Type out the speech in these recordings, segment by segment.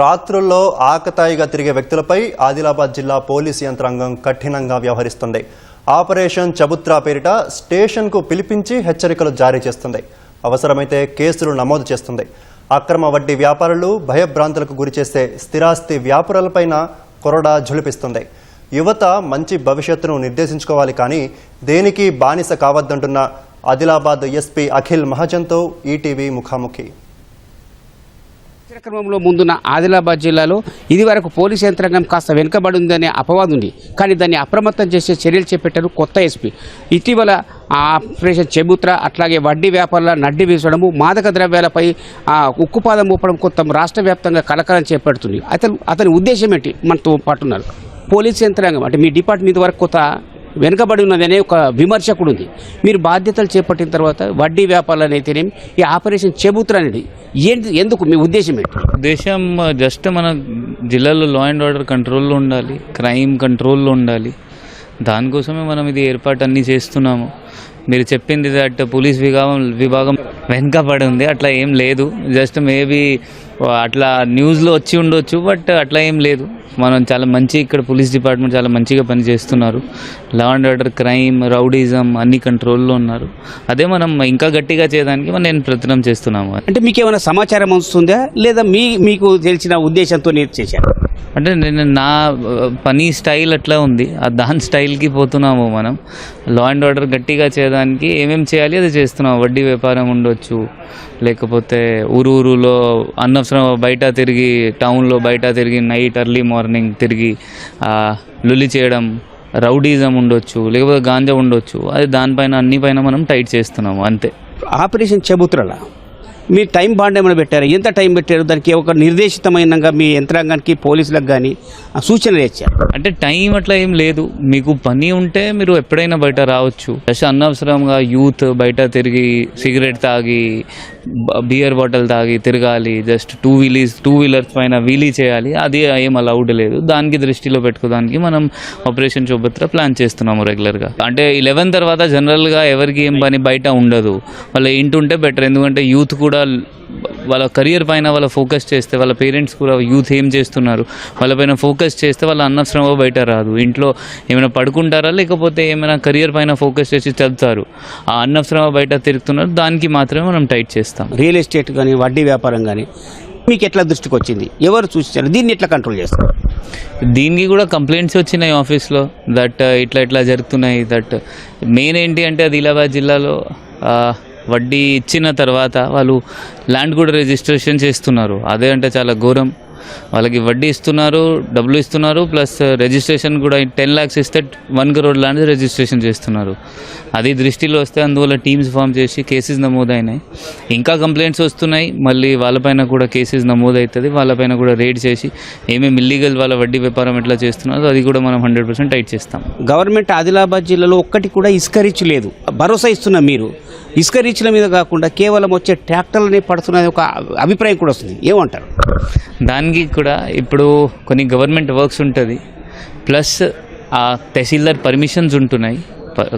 రాత్రుల్లో ఆకతాయిగా తిరిగే వ్యక్తులపై ఆదిలాబాద్ జిల్లా పోలీసు యంత్రాంగం కఠినంగా వ్యవహరిస్తుంది. ఆపరేషన్ చబుత్రా పేరిట స్టేషన్కు పిలిపించి హెచ్చరికలు జారీ చేస్తుంది. అవసరమైతే కేసులు నమోదు చేస్తుంది. అక్రమ వడ్డీ వ్యాపారులు భయభ్రాంతులకు గురిచేసే స్థిరాస్తి వ్యాపారాలపైన కొరడా ఝుళిపిస్తుంది యువత మంచి భవిష్యత్తును నిర్దేశించుకోవాలి కానీ దేనికి బానిస కావద్దంటున్న ఆదిలాబాద్ ఎస్పీ అఖిల్ మహాజన్తో ఈటీవీ ముఖాముఖి. కార్యక్రమంలో ముందున్న ఆదిలాబాద్ జిల్లాలో ఇదివరకు పోలీస్ యంత్రాంగం కాస్త వెనుకబడిందనే అపవాదు ఉంది. కానీ దాన్ని అప్రమత్తం చేసే చర్యలు చేపట్టారు కొత్త ఎస్పీ. ఇటీవల ఆపరేషన్ చెబుత్ర అట్లాగే వడ్డీ వ్యాపారుల నడ్డి వీసడము మాదక ద్రవ్యాలపై ఉక్కుపాదం మోపడం కొత్త రాష్ట్ర వ్యాప్తంగా కలకలం చేపడుతుంది. అతను అతని ఉద్దేశం ఏంటి? మనతో పాటున్నారు పోలీస్ యంత్రాంగం అంటే మీ డిపార్ట్మెంట్ వరకు కొత్త వెనుకబడి ఉన్నదనే ఒక విమర్శకుడు ఉంది. మీరు బాధ్యతలు చేపట్టిన తర్వాత వడ్డీ వ్యాపారాలు అయితేనేమి ఈ ఆపరేషన్ చెబుత్ర అనేది ఏంటి ఎందుకు మీ ఉద్దేశం ఏంటి? ఉద్దేశం జస్ట్ మన జిల్లాలో లా అండ్ ఆర్డర్ కంట్రోల్లో ఉండాలి క్రైమ్ కంట్రోల్లో ఉండాలి. దానికోసమే మనం ఇది ఏర్పాటు అన్నీ చేస్తున్నాము. మీరు చెప్పింది దట్ పోలీస్ విభాగం విభాగం వెనుకబడి ఉంది అట్లా ఏం లేదు. జస్ట్ మేబీ అట్లా న్యూస్లో వచ్చి ఉండొచ్చు బట్ అట్లా ఏం లేదు. మనం చాలా మంచి ఇక్కడ పోలీస్ డిపార్ట్మెంట్ చాలా మంచిగా పని చేస్తున్నారు law and order crime rowdyism అన్ని కంట్రోల్లో ఉన్నారు. అదే మనం ఇంకా గట్టిగా చేయడానికి మనం నేను ప్రయత్నం చేస్తున్నాము. అంటే మీకు ఏమైనా సమాచారం వస్తుందా లేదా మీ మీకు తెలిసిన ఉద్దేశంతో నేను చేశారు అంటే నేను నా పని స్టైల్ అట్లా ఉంది. ఆ దాని స్టైల్కి పోతున్నాము మనం. లా అండ్ ఆర్డర్ గట్టిగా చేయడానికి ఏమేమి చేయాలి? అది చేస్తున్నాం వడ్డీ వ్యాపారం ఉండొచ్చు. లేకపోతే ఊరు ఊరులో అనవసరం బయట తిరిగి టౌన్లో బయట తిరిగి నైట్ ఎర్లీ మార్నింగ్ తిరిగి లులి చేయడం రౌడీజం ఉండొచ్చు లేకపోతే గాంజా ఉండొచ్చు అది దానిపైన అన్ని పైన మనం టైట్ చేస్తున్నాము అంతే. ఆపరేషన్ చెబుత్రలా? మీరు టైం బాండ్ ఏమైనా పెట్టారు? ఎంత టైం పెట్టారు? దానికి ఒక నిర్దేశితమైనగా మీ యంత్రాంగానికి పోలీసులకు కానీ సూచనలు ఇచ్చారు? అంటే టైం అట్లా ఏం లేదు. మీకు పని ఉంటే మీరు ఎప్పుడైనా బయట రావచ్చు. జస్ట్ అనవసరంగా యూత్ బయట తిరిగి సిగరెట్ తాగి బియర్ బాటిల్ తాగి తిరగాలి. Just two wheelies two wheelers పైన వీలీ చేయాలి. అది ఏం అలౌడ్ లేదు. దానికి దృష్టిలో పెట్టుకోవడానికి మనం ఆపరేషన్ చోబత్ర ప్లాన్ చేస్తున్నాము రెగ్యులర్గా. అంటే లెవెన్ తర్వాత జనరల్గా ఎవరికి ఏం పని బయట ఉండదు. వాళ్ళు ఇంటి బెటర్ ఎందుకంటే యూత్ కూడా వాళ్ళ కెరియర్ పైన వాళ్ళ ఫోకస్ చేస్తే వాళ్ళ పేరెంట్స్ కూడా యూత్ ఏం చేస్తున్నారు? వాళ్ళపైన ఫోకస్ చేస్తే వాళ్ళ అనవసరంగా బయట రాదు. ఇంట్లో ఏమైనా పడుకుంటారా? లేకపోతే ఏమైనా కెరియర్ పైన ఫోకస్ చేసి చదువుతారు. ఆ అనవసరంగా బయట తిరుగుతున్నారు. దానికి మాత్రమే మనం టైట్ చేస్తాం. రియల్ ఎస్టేట్ కానీ వడ్డీ వ్యాపారం కానీ మీకు ఎట్లా దృష్టికి వచ్చింది? ఎవరు చూసారు దీన్ని ఎట్లా కంట్రోల్ చేస్తారు? దీనికి కూడా కంప్లైంట్స్ వచ్చినాయి ఆఫీస్లో దట్ ఇట్లా ఇట్లా జరుగుతున్నాయి. దట్ మెయిన్ ఏంటి అంటే ఆదిలాబాద్ జిల్లాలో వడ్డీ ఇచ్చిన తర్వాత వాళ్ళు ల్యాండ్ కూడా రిజిస్ట్రేషన్ చేస్తున్నారు. అదే అంటే చాలా ఘోరం. వాళ్ళకి వడ్డీ ఇస్తున్నారు డబ్బులు ఇస్తున్నారు ప్లస్ రిజిస్ట్రేషన్ కూడా టెన్ ల్యాక్స్ ఇస్తే వన్ క్రోడ్ ల్యాండ్ రిజిస్ట్రేషన్ చేస్తున్నారు. అది దృష్టిలో వస్తే అందువల్ల టీమ్స్ ఫామ్ చేసి కేసెస్ నమోదైనాయి. ఇంకా కంప్లైంట్స్ వస్తున్నాయి. మళ్ళీ వాళ్ళపైన కూడా కేసెస్ నమోదవుతుంది వాళ్ళపైన కూడా రేడ్ చేసి ఏమేమి ఇల్లీగల్ వాళ్ళ వడ్డీ వ్యాపారం ఎట్లా చేస్తున్నారో అది కూడా మనం హండ్రెడ్ పర్సెంట్ టైట్ చేస్తాం. గవర్నమెంట్ ఆదిలాబాద్ జిల్లాలో ఒక్కటి కూడా ఇస్కరించలేదు భరోసా ఇస్తున్న మీరు. ఇసుక రీచ్ల మీద కాకుండా కేవలం వచ్చే ట్రాక్టర్లనే పడుతున్నది ఒక అభిప్రాయం కూడా వస్తుంది. ఏమంటారు? దానికి కూడా ఇప్పుడు కొన్ని గవర్నమెంట్ వర్క్స్ ఉంటుంది. ప్లస్ ఆ తహసీల్దార్ పర్మిషన్స్ ఉంటున్నాయి.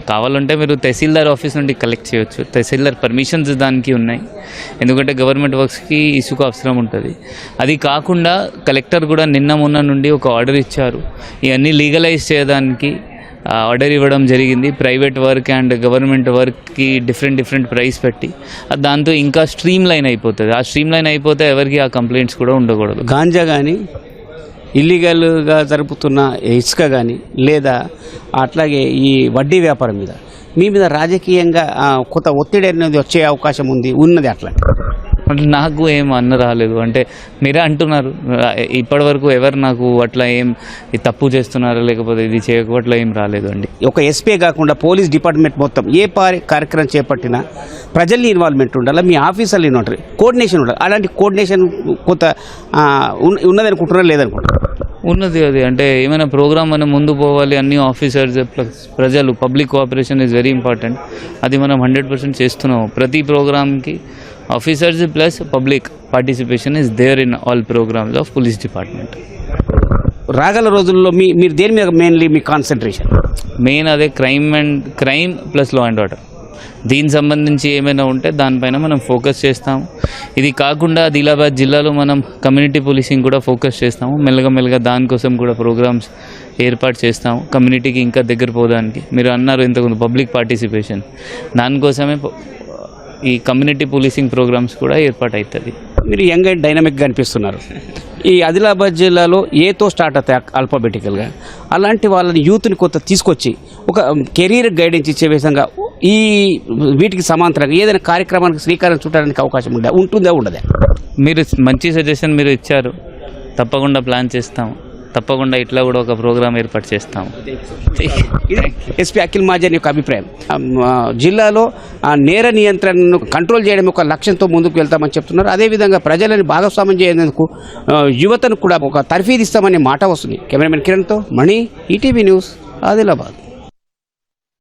కావాలంటే మీరు తహసీల్దార్ ఆఫీస్ నుండి కలెక్ట్ చేయొచ్చు. తహసీల్దార్ పర్మిషన్స్ దానికి ఉన్నాయి. ఎందుకంటే గవర్నమెంట్ వర్క్స్కి ఇసుక అవసరం ఉంటుంది. అది కాకుండా కలెక్టర్ కూడా నిన్న మొన్న నుండి ఒక ఆర్డర్ ఇచ్చారు. ఇవన్నీ లీగలైజ్ చేయడానికి ఆర్డర్ ఇవ్వడం జరిగింది. ప్రైవేట్ వర్క్ అండ్ గవర్నమెంట్ వర్క్కి డిఫరెంట్ డిఫరెంట్ ప్రైస్ పెట్టి దాంతో ఇంకా స్ట్రీమ్ లైన్ అయిపోతుంది. ఆ స్ట్రీమ్ లైన్ అయిపోతే ఎవరికి ఆ కంప్లైంట్స్ కూడా ఉండకూడదు. గాంజా కానీ ఇల్లీగల్గా జరుపుతున్న ఇసుక కానీ లేదా అట్లాగే ఈ వడ్డీ వ్యాపారం మీద మీ మీద రాజకీయంగా కొత్త ఒత్తిడి అనేది వచ్చే అవకాశం ఉంది ఉన్నది అట్లా. నాకు ఏం అన్న రాలేదు. అంటే మీరే అంటున్నారు. ఇప్పటి వరకు ఎవరు నాకు అట్లా ఏం తప్పు చేస్తున్నారో లేకపోతే ఇది చేయకు అట్లా ఏం రాలేదు అండి. ఒక ఎస్పీ కాకుండా పోలీస్ డిపార్ట్మెంట్ మొత్తం ఏ పారి కార్యక్రమం చేపట్టినా ప్రజల్ని ఇన్వాల్వ్మెంట్ ఉండాలి? మీ ఆఫీసర్లు ఇన్వాల్వ్ కోఆర్డినేషన్ ఉండాలి? అలాంటి కోఆర్డినేషన్ కొంత ఉన్నదనుకుంటున్నారా లేదనుకుంటున్నారు? ఉన్నది అది. అంటే ఏమైనా ప్రోగ్రామ్ మనం ముందు పోవాలి అన్ని ఆఫీసర్స్ ప్లస్ ప్రజలు. Public cooperation is very important అది మనం హండ్రెడ్ పర్సెంట్ చేస్తున్నాం ప్రతి ప్రోగ్రామ్కి officers plus public participation is there in all programmes of police department రాగల రోజుల్లో మీ మీరు దేని మీద మెయిన్లీ మీ కాన్సన్ట్రేషన్ మెయిన్ అదే crime and crime plus law and order దీనికి సంబంధించి ఏమైనా ఉంటే దానిపైన మనం ఫోకస్ చేస్తాము. ఇది కాకుండా ఆదిలాబాద్ జిల్లాలో మనం కమ్యూనిటీ పోలీసింగ్ కూడా ఫోకస్ చేస్తాము. మెల్లగా మెల్లగా దానికోసం కూడా ప్రోగ్రామ్స్ ఏర్పాటు చేస్తాము. కమ్యూనిటీకి ఇంకా దగ్గర పోవడానికి. మీరు అన్నారు ఇంతకుముందు పబ్లిక్ పార్టిసిపేషన్ దానికోసమే ఈ కమ్యూనిటీ పోలీసింగ్ ప్రోగ్రామ్స్ కూడా ఏర్పాటు అవుతుంది మీరు యంగ్ అండ్ డైనమిక్గా అనిపిస్తున్నారు. ఈ ఆదిలాబాద్ జిల్లాలో ఏతో స్టార్ట్ అవుతాయి అల్ఫాబెటికల్గా అలాంటి వాళ్ళని యూత్ని కొంత తీసుకొచ్చి ఒక కెరీర్ గైడెన్స్ ఇచ్చే విధంగా ఈ వీటికి సమాంతరంగా ఏదైనా కార్యక్రమానికి శ్రీకారం చుట్టడానికి అవకాశం ఉందా? ఉంటుందా ఉండదా? మీరు మంచి సజెషన్ మీరు ఇచ్చారు. తప్పకుండా ప్లాన్ చేస్తాము. తప్పకుండా ఇట్లా కూడా ఒక ప్రోగ్రామ్ ఏర్పాటు చేస్తాము. ఎస్పీ అఖిల్ మహాజన్ యొక్క అభిప్రాయం. జిల్లాలో ఆ నేర నియంత్రణను కంట్రోల్ చేయడం ఒక లక్ష్యంతో ముందుకు వెళ్తామని చెప్తున్నారు. అదేవిధంగా ప్రజలను భాగస్వామ్యం చేసేందుకు యువతను కూడా ఒక తర్ఫీదిస్తామనే మాట వస్తుంది. కెమెరామెన్ కిరణ్తో మణి ఈటీవీ న్యూస్ ఆదిలాబాద్.